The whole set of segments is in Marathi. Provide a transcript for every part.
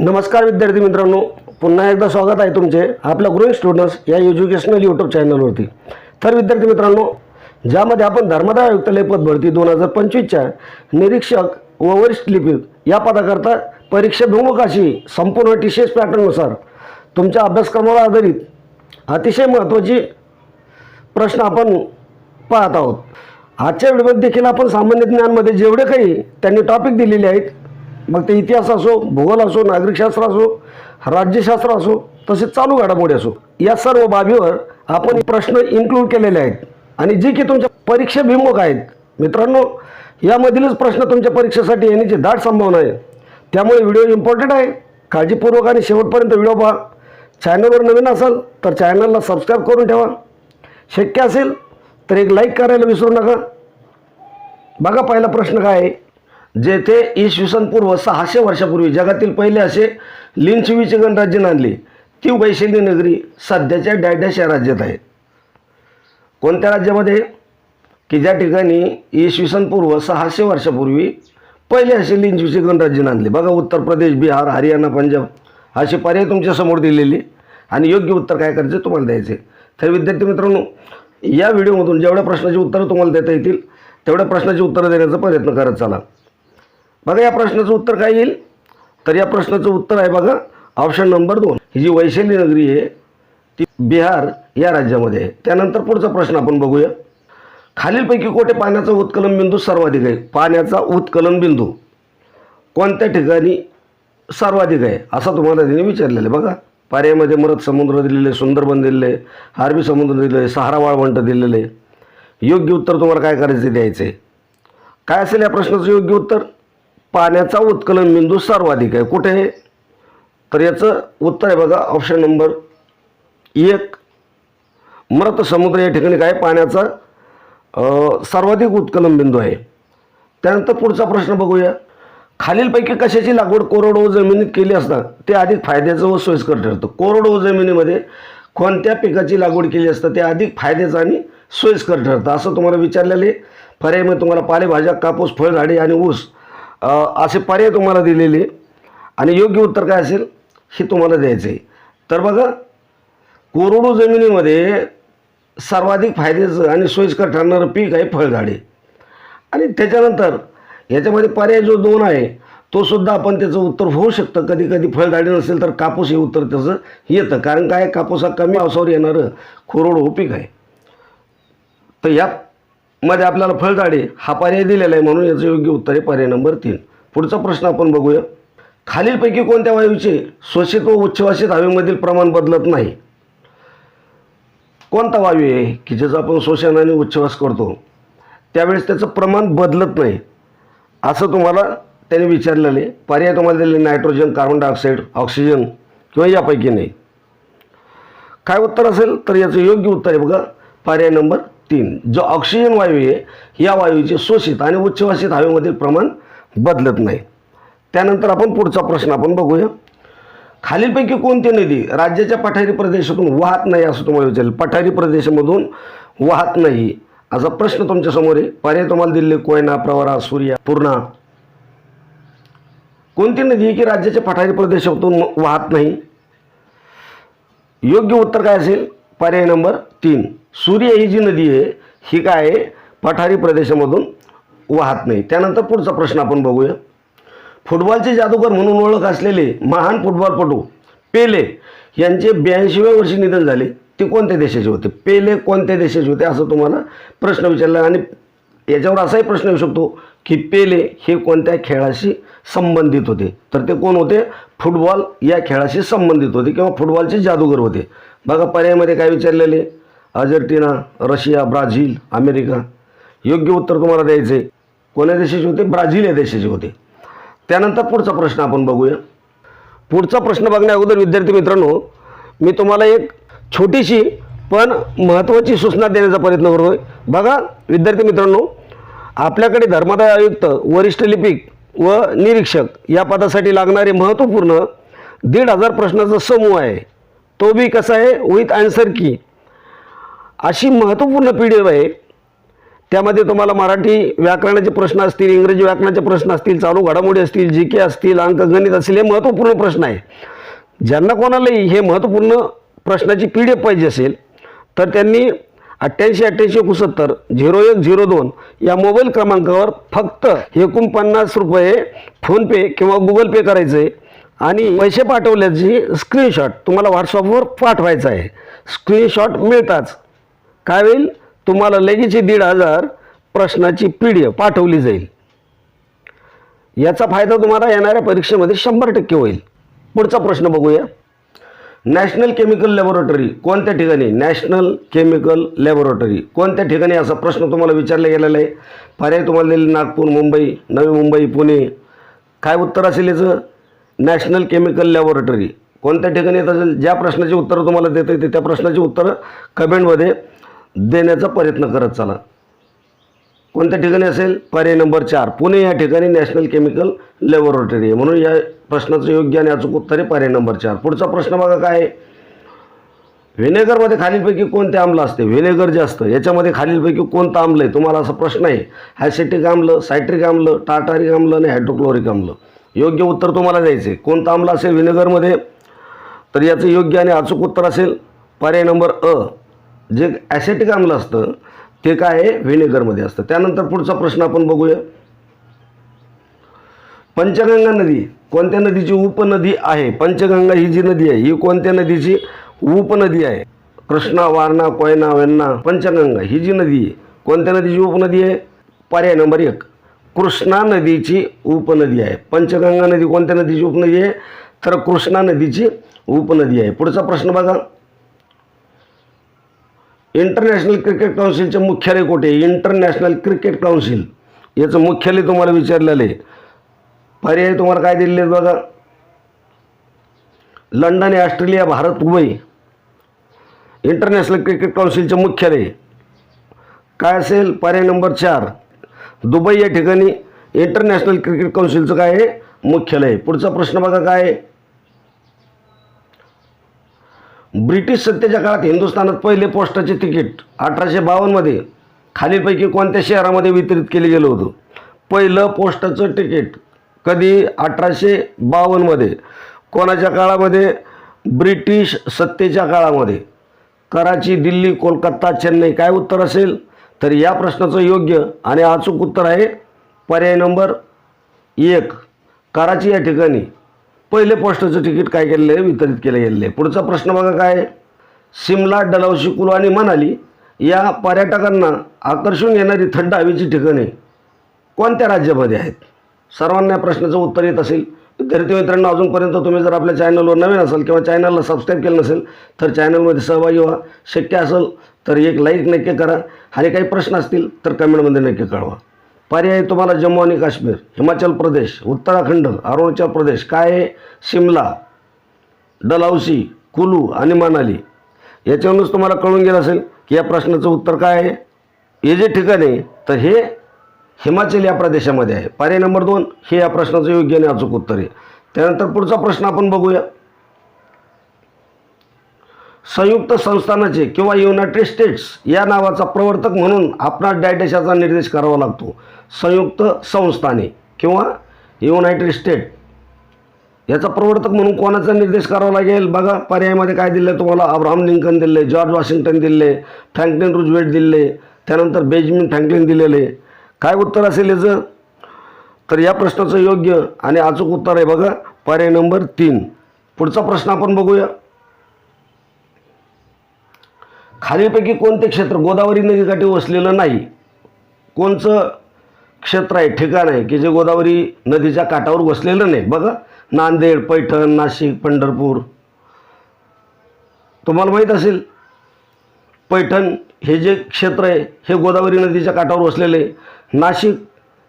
नमस्कार विद्यार्थी मित्रांनो पुन्हा एकदा स्वागत आहे तुमचे आपल्या ग्रोईंग स्टुडंट्स या एज्युकेशनल यूट्यूब चॅनलवरती तर विद्यार्थी मित्रांनो ज्यामध्ये आपण धर्मदाय आयुक्त लेपद भरती दोन हजार पंचवीसच्या निरीक्षक व वरिष्ठ लिपिक या पदाकरता परीक्षेभिमुख अशी संपूर्ण टीसीएस पॅटर्ननुसार तुमच्या अभ्यासक्रमावर आधारित अतिशय महत्त्वाची प्रश्न आपण पाहत आहोत. आजच्या व्हिडिओमध्ये देखील आपण सामान्य ज्ञानमध्ये जेवढे काही त्यांनी टॉपिक दिलेले आहेत मग ते इतिहास असो भूगोल असो नागरिकशास्त्र असो राज्यशास्त्र असो तसेच चालू घडामोडी असो. या सर्व बाबीवर आपण प्रश्न इन्क्लूड केलेले आहेत. आणि जे की तुमच्या परीक्षेभिमुख आहेत. मित्रांनो यामधीलच प्रश्न तुमच्या परीक्षेसाठी येण्याची दाट संभावना आहे त्यामुळे व्हिडिओ इम्पॉर्टंट आहे. काळजीपूर्वक आणि शेवटपर्यंत व्हिडिओ पहा. चॅनलवर नवीन असाल तर चॅनलला सबस्क्राईब करून ठेवा. शक्य असेल तर एक लाईक करायला विसरू नका. बघा पहिला प्रश्न काय आहे. जेथे इसवी सन पूर्व सहाशे वर्षापूर्वी जगातील पहिले असे लिंचवीचे गणराज्य नांदले ती वैशाली नगरी सध्याच्या डॅडॅश या राज्यात आहे. कोणत्या राज्यामध्ये? की ज्या ठिकाणी इसवी सन पूर्व सहाशे वर्षापूर्वी पहिले असे लिंचवीचे गणराज्य आणले बघा उत्तर प्रदेश बिहार हरियाणा पंजाब असे पर्याय तुमच्यासमोर दिलेले आणि योग्य उत्तर काय करायचे तुम्हाला द्यायचे. तर विद्यार्थी मित्रांनो या व्हिडिओमधून जेवढ्या प्रश्नाची उत्तरं तुम्हाला देता येतील तेवढ्या प्रश्नाची उत्तरं देण्याचा प्रयत्न करत चला. बघा या प्रश्नाचं उत्तर काय येईल? तर या प्रश्नाचं उत्तर आहे बघा ऑप्शन नंबर दोन. ही जी वैशाली नगरी आहे ती बिहार या राज्यामध्ये आहे. त्यानंतर पुढचा प्रश्न आपण बघूया. खालीलपैकी कोठे पाण्याचा उत्कलन बिंदू सर्वाधिक आहे? पाण्याचा उत्कलन बिंदू कोणत्या ठिकाणी सर्वाधिक आहे? असा तुम्हाला त्यांनी विचारलेलं आहे. बघा पर्यायामध्ये मरत समुद्र दिलेले सुंदरबन दिलेले आहे अरबी समुद्र दिलेले आहे सहारा वाळवंट दिलेले. आहे योग्य उत्तर तुम्हाला काय करायचं द्यायचं आहे? काय असेल या प्रश्नाचं योग्य उत्तर? पाण्याचा उत्कलन बिंदू सर्वाधिक आहे. कुठे आहे? तर याचं उत्तर आहे बघा ऑप्शन नंबर एक. मृत समुद्र या ठिकाणी काय? पाण्याचा सर्वाधिक उत्कलन बिंदू आहे. त्यानंतर पुढचा प्रश्न बघूया. खालीलपैकी कशाची लागवड कोरडवाहू जमिनीत केली असता ते अधिक फायद्याचं व सोयीस्कर ठरतं. कोरडवाहू जमिनीमध्ये कोणत्या पिकाची लागवड केली असता? ते अधिक फायद्याचं आणि सोयीस्कर ठरतं. असं तुम्हाला विचारलेले पर्यायमध्ये म्हणजे तुम्हाला पालेभाज्या कापूस फळझाडे आणि ऊस असे पर्याय तुम्हाला दिलेले आणि योग्य उत्तर काय असेल हे तुम्हाला द्यायचं आहे. तर बघा कोरडू जमिनीमध्ये सर्वाधिक फायद्याचं आणि सोयीस्कर ठरणारं पीक आहे फळझाडे. आणि त्याच्यानंतर याच्यामध्ये पर्याय जो दोन आहे तो सुद्धा आपण त्याचं उत्तर होऊ शकतं. कधी कधी फळझाडे नसेल तर कापूस हे उत्तर त्याचं येतं. कारण काय? कापूस हा कमी पावसावर येणारं कोरडू पीक आहे. तर मध्ये आपल्याला फळझाडे हा पर्याय दिलेला आहे म्हणून याचं योग्य उत्तर आहे पर्याय नंबर तीन. पुढचा प्रश्न आपण बघूया. खालीलपैकी कोणत्या वायूचे श्वसित व उच्छवासित हवेमधील प्रमाण बदलत नाही? कोणता वायू आहे की ज्याचं आपण शोषण आणि उच्छवास करतो? त्यावेळेस त्याचं प्रमाण बदलत नाही. असं तुम्हाला त्याने विचारलेले पर्याय तुम्हाला दिले नायट्रोजन कार्बन डायऑक्साईड ऑक्सिजन किंवा यापैकी नाही. काय उत्तर असेल? तर याचं योग्य उत्तर आहे बघा. पर्याय नंबर तीन. जो ऑक्सिजन वायू आहे या वायूचे शोषित आणि उच्चवासित हवेमधील प्रमाण बदलत नाही. त्यानंतर आपण पुढचा प्रश्न आपण बघूया. खालीलपैकी कोणती नदी राज्याच्या पठारी प्रदेशातून वाहत नाही असं तुम्हाला विचारेल. पठारी प्रदेशामधून वाहत नाही. असा प्रश्न तुमच्यासमोर आहे. पर्याय तुम्हाला दिले कोयना प्रवरा सूर्या पूर्णा. कोणती नदी आहे की राज्याच्या पठारी प्रदेशातून वाहत नाही? योग्य उत्तर काय असेल? पर्याय नंबर तीन. सूर्य ही जी नदी आहे ही काय आहे? पठारी प्रदेशामधून वाहत नाही. त्यानंतर पुढचा प्रश्न आपण बघूया. फुटबॉलचे जादूगर म्हणून ओळख असलेले महान फुटबॉलपटू पेले यांचे ब्याऐंशीव्या वर्षी निधन झाले. ते कोणत्या देशाचे होते? पेले कोणत्या देशाचे होते? असं तुम्हाला प्रश्न विचारला आणि याच्यावर असाही प्रश्न येऊ शकतो की पेले हे कोणत्या खेळाशी संबंधित होते? तर ते कोण होते? फुटबॉल या खेळाशी संबंधित होते किंवा फुटबॉलचे जादूगर होते. बघा पर्यायमध्ये काय विचारलेले? Argentina Russia Brazil America. योग्य उत्तर तुम्हाला द्यायचे. कोण्या देशाचे होते? ब्राझील या देशाचे होते. त्यानंतर पुढचा प्रश्न आपण बघूया. पुढचा प्रश्न बघण्या अगोदर विद्यार्थी मित्रांनो मी तुम्हाला एक छोटीशी पण महत्त्वाची सूचना देण्याचा प्रयत्न करतोय. बघा विद्यार्थी मित्रांनो आपल्याकडे धर्मादाय आयुक्त वरिष्ठ लिपिक व निरीक्षक या पदासाठी लागणारे महत्त्वपूर्ण दीड हजार प्रश्नाचा समूह आहे. तो बी कसा आहे? विथ आन्सर की. अशी महत्त्वपूर्ण पी डी एफ आहे. त्यामध्ये तुम्हाला मराठी व्याकरणाचे प्रश्न असतील इंग्रजी व्याकरणाचे प्रश्न असतील चालू घडामोडी असतील जी के असतील अंकगणित असतील हे महत्त्वपूर्ण प्रश्न आहे. ज्यांना कोणालाही हे महत्त्वपूर्ण प्रश्नाची पी डी एफ पाहिजे असेल तर त्यांनी अठ्ठ्याऐंशी अठ्ठ्याऐंशी एकोणसत्तर झिरो एक झिरो दोन या मोबाईल क्रमांकावर फक्त एकोणपन्नास रुपये फोनपे किंवा गुगल पे करायचं आहे आणि पैसे पाठवल्याची स्क्रीनशॉट तुम्हाला व्हॉट्सअपवर पाठवायचं आहे. स्क्रीनशॉट मिळताच काय होईल? तुम्हाला लगेच ही दीड हजार प्रश्नाची पी डी एफ पाठवली जाईल. याचा फायदा तुम्हाला येणाऱ्या परीक्षेमध्ये शंभर टक्के होईल. पुढचा प्रश्न बघूया. नॅशनल केमिकल लॅबोरेटरी कोणत्या ठिकाणी? नॅशनल केमिकल लॅबोरेटरी कोणत्या ठिकाणी? असा प्रश्न तुम्हाला विचारला गेलेला आहे. पर्याय तुम्हाला दिले नागपूर मुंबई नवी मुंबई पुणे. काय उत्तर असेल याचं? National chemical laboratory. कोणत्या ठिकाणी येत? असेल ज्या प्रश्नाची उत्तरं तुम्हाला देता येते त्या प्रश्नाची उत्तरं कमेंटमध्ये देण्याचा प्रयत्न करत चला. कोणत्या ठिकाणी असेल? पर्याय नंबर चार. पुणे या ठिकाणी नॅशनल केमिकल लॅबोरेटरी आहे. म्हणून या प्रश्नाचं योग्य आणि अचूक उत्तर आहे पर्याय नंबर चार. पुढचा प्रश्न बघा काय आहे? व्हिनेगरमध्ये खालीलपैकी कोणते आम्ल असते? व्हिनेगर जे असतं याच्यामध्ये खालीलपैकी कोणतं आम्ल आहे? तुम्हाला असा प्रश्न आहे. हायसेटिक आम्ल सायट्रिक आम्ल टाटारिक आम्ल आणि हायड्रोक्लोरिक आम्ल. योग्य उत्तर तुम्हाला द्यायचं आहे. कोणतं आम्ल असेल व्हिनेगरमध्ये? तर याचं योग्य आणि अचूक उत्तर असेल पर्याय नंबर अ. जे ॲसेटिक आम्ल असतं ते काय आहे? व्हिनेगरमध्ये असतं. त्यानंतर पुढचा प्रश्न आपण बघूया. पंचगंगा नदी कोणत्या नदीची उपनदी आहे? पंचगंगा ही जी नदी आहे ही कोणत्या नदीची उपनदी आहे? कृष्णा वारणा कोयना वेण्णा पंचगंगा ही जी नदी आहे कोणत्या नदीची उपनदी आहे? पर्याय नंबर एक. कृष्णा नदीची उपनदी आहे. पंचगंगा नदी कोणत्या नदीची उपनदी आहे? तर कृष्णा नदीची उपनदी आहे. पुढचा प्रश्न बघा. इंटरनॅशनल क्रिकेट काउन्सिलचे मुख्यालय कुठे इंटरनॅशनल क्रिकेट काउन्सिल याचं मुख्यालय तुम्हाला विचारलेलं आहे. पर्याय तुम्हाला काय दिलेले आहेत बघा? London Australia Bharat Dubai. International cricket काउन्सिलचे मुख्यालय. काय असेल? पर्याय नंबर चार. दुबई या ठिकाणी इंटरनॅशनल क्रिकेट काउन्सिलचं काय आहे? मुख्यालय पुढचा प्रश्न बघा काय आहे? ब्रिटिश सत्तेच्या काळात हिंदुस्थानात पहिले पोस्टाचे तिकीट अठराशे बावन्नमध्ये खालीलपैकी कोणत्या शहरामध्ये वितरित केले गेलं होतं? पहिलं पोस्टाचं तिकीट कधी? अठराशे बावन्नमध्ये कोणाच्या काळामध्ये? ब्रिटिश सत्तेच्या काळामध्ये. कराची दिल्ली कोलकाता चेन्नई काय उत्तर असेल? तर या प्रश्नाचं योग्य आणि अचूक उत्तर आहे पर्याय नंबर एक. कराची या ठिकाणी पहिले पोस्टाचं तिकीट काय केलेलं आहे? वितरित केलं गेलेलं आहे. पुढचा प्रश्न बघा काय सिमला शिमला कुलू आणि मनाली या पर्यटकांना आकर्षून येणारी थंड हवेची ठिकाणे कोणत्या राज्यामध्ये आहेत? सर्वांना या प्रश्नाचं उत्तर येत असेल. विद्यार्थी मित्रांनो अजूनपर्यंत तुम्ही जर आपल्या चॅनलवर नवीन असाल किंवा चॅनलला सबस्क्राईब केलं नसेल तर चॅनलमध्ये सहभागी व्हा. शक्य असेल तर एक लाईक नक्की करा. आणि काही प्रश्न असतील तर कमेंटमध्ये नक्की कळवा. पर्याय तुम्हाला जम्मू आणि काश्मीर हिमाचल प्रदेश उत्तराखंड अरुणाचल प्रदेश काय आहे शिमला डलहौसी कुलू आणि मनाली. याच्यावरूनच तुम्हाला कळून गेलं असेल की या प्रश्नाचं उत्तर काय आहे? हे जे ठिकाण आहे तर हे हिमाचल या प्रदेशामध्ये आहे. पर्याय नंबर दोन हे या प्रश्नाचं योग्य आणि अचूक उत्तर आहे. त्यानंतर पुढचा प्रश्न आपण बघूया. संयुक्त संस्थानाचे किंवा युनायटेड स्टेट्स या नावाचा प्रवर्तक म्हणून आपणास डायटेशाचा निर्देश करावा लागतो. संयुक्त संस्थाने किंवा युनायटेड स्टेट याचा प्रवर्तक म्हणून कोणाचा निर्देश करावा लागेल? बघा पर्यायामध्ये काय दिलं आहे तुम्हाला? अब्राहम लिंकन दिले जॉर्ज वॉशिंग्टन दिले फ्रँकलिन रुजवेट दिले त्यानंतर बेंजामिन फ्रँकलिन दिलेले. काय उत्तर असेल याचं? तर या प्रश्नाचं योग्य आणि अचूक उत्तर आहे बघा पर्याय नंबर तीन. पुढचा प्रश्न आपण बघूया. खालीलपैकी कोणते क्षेत्र? गोदावरी नदीकाठी वसलेलं नाही. कोणचं क्षेत्र आहे ठिकाण आहे की जे गोदावरी नदीच्या काठावर वसलेलं नाही? बघा नांदेड पैठण नाशिक पंढरपूर. तुम्हाला माहीत असेल पैठण हे जे क्षेत्र आहे हे गोदावरी नदीच्या काठावर वसलेलं आहे. नाशिक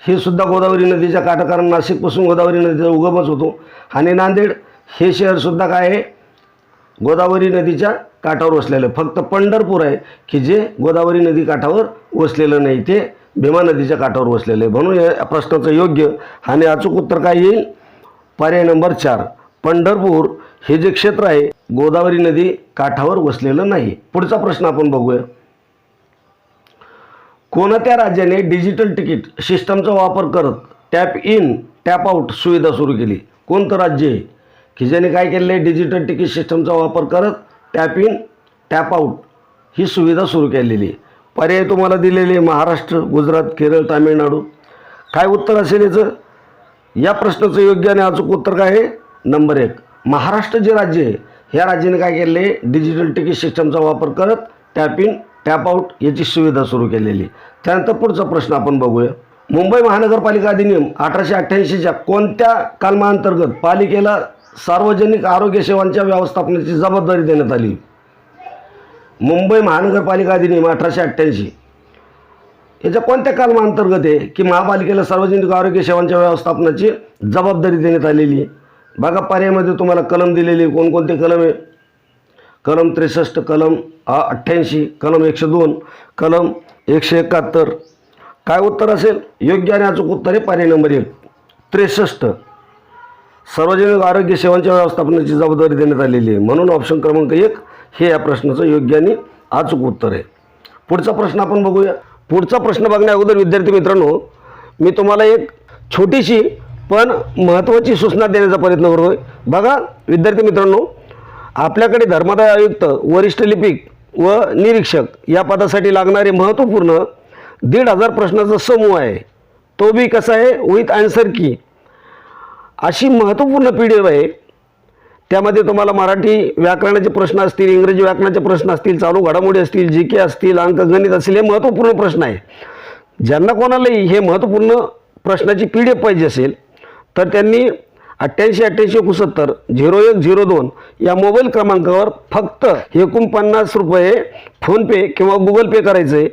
हे सुद्धा गोदावरी नदीच्या काठा कारण नाशिकपासून गोदावरी नदीचा उगमच होतो. आणि नांदेड हे शहरसुद्धा काय आहे? गोदावरी नदीच्या काठावर वसलेलं. आहे फक्त पंढरपूर आहे की जे गोदावरी नदी काठावर वसलेलं नाही ते भीमा नदीच्या काठावर वसलेलं आहे. म्हणून या प्रश्नाचं योग्य आणि अचूक उत्तर काय येईल? पर्याय नंबर चार. पंढरपूर हे जे क्षेत्र आहे गोदावरी नदी काठावर वसलेलं नाही. पुढचा प्रश्न आपण बघूया. कोणत्या राज्याने डिजिटल तिकीट सिस्टमचा वापर करत टॅप इन टॅप आउट सुविधा सुरू केली? कोणतं राज्य आहे? की ज्याने काय केलेलं आहे डिजिटल तिकीट सिस्टमचा वापर करत टॅप इन टॅप आऊट ही सुविधा सुरू केलेली आहे. पर्याय तुम्हाला दिलेले आहे महाराष्ट्र गुजरात केरळ तामिळनाडू. काय उत्तर असेल याचं? या प्रश्नाचं योग्य आणि अचूक उत्तर काय आहे? नंबर एक. महाराष्ट्र जे राज्य आहे ह्या राज्याने काय केले आहे? डिजिटल तिकीट सिस्टमचा वापर करत टॅप इन टॅप आऊट याची सुविधा सुरू केलेली आहे. त्यानंतर पुढचा प्रश्न आपण बघूया. मुंबई महानगरपालिका अधिनियम अठराशे अठ्ठ्याऐंशीच्या कोणत्या कलमाअंतर्गत पालिकेला सार्वजनिक आरोग्य सेवांच्या व्यवस्थापनाची जबाबदारी देण्यात आली. मुंबई महानगरपालिका अधिनियम अठराशे अठ्ठ्याऐंशी. याच्या कोणत्या कलमाअंतर्गत आहे की महापालिकेला सार्वजनिक आरोग्य सेवांच्या व्यवस्थापनाची जबाबदारी देण्यात आलेली आहे? बघा पर्यायमध्ये तुम्हाला कलम दिलेली आहे. कोणकोणते कलम आहे? कलम त्रेसष्ट कलम अठ्ठ्याऐंशी कलम एकशे दोन कलम एकशे एकाहत्तर. काय उत्तर असेल? योग्य आणि अचूक उत्तर आहे. पर्याय नंबर एक. त्रेसष्ट. सार्वजनिक आरोग्य सेवांच्या व्यवस्थापनाची जबाबदारी देण्यात आलेली आहे. म्हणून ऑप्शन क्रमांक एक हे या प्रश्नाचं योग्य आणि अचूक उत्तर आहे. पुढचा प्रश्न आपण बघूया. पुढचा प्रश्न बघण्या अगोदर विद्यार्थी मित्रांनो मी तुम्हाला एक छोटीशी पण महत्त्वाची सूचना देण्याचा प्रयत्न करतो आहे बघा विद्यार्थी मित्रांनो आपल्याकडे धर्मादाय आयुक्त वरिष्ठ लिपिक व निरीक्षक या पदासाठी लागणारे महत्त्वपूर्ण दीड हजार प्रश्नाचा समूह आहे. तो बी कसा आहे? विथ आन्सर की. अशी महत्त्वपूर्ण पी डी एफ आहे त्यामध्ये तुम्हाला मराठी व्याकरणाचे प्रश्न असतील इंग्रजी व्याकरणाचे प्रश्न असतील चालू घडामोडी असतील जी के असतील अंकगणित असतील हे महत्त्वपूर्ण प्रश्न आहे. ज्यांना कोणालाही हे महत्त्वपूर्ण प्रश्नाची पी डी एफ पाहिजे असेल तर त्यांनी अठ्ठ्याऐंशी अठ्ठ्याऐंशी एकोणसत्तर झिरो एक झिरो दोन या मोबाईल क्रमांकावर फक्त एकोणपन्नास रुपये फोनपे किंवा गुगल पे करायचं आहे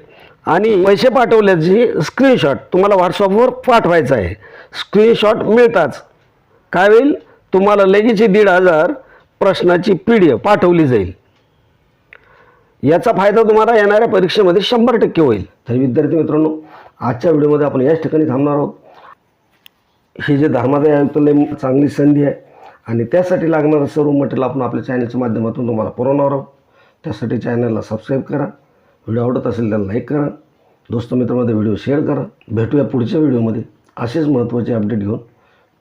आणि पैसे पाठवल्याची स्क्रीनशॉट तुम्हाला व्हॉट्सअपवर पाठवायचा आहे. स्क्रीनशॉट मिळताच. काय होईल? तुम्हाला लगेच दीड हजार प्रश्नाची पी डी एफ पाठवली जाईल. याचा फायदा तुम्हाला येणाऱ्या परीक्षेमध्ये शंभर टक्के होईल. तर विद्यार्थी मित्रांनो आजच्या व्हिडिओमध्ये आपण याच ठिकाणी थांबणार आहोत. हे जे धर्मादाय आयुक्तालय चांगली संधी आहे आणि त्यासाठी लागणारं सर्व मटेरियल आपण आपल्या चॅनलच्या माध्यमातून तुम्हाला पुरवणार आहोत. त्यासाठी चॅनलला सबस्क्राईब करा. व्हिडिओ आवडत असेल तर लाईक करा. दोस्त मित्रांमध्ये व्हिडिओ शेअर करा. भेटूया पुढच्या व्हिडिओमध्ये. असेच महत्त्वाचे अपडेट घेऊन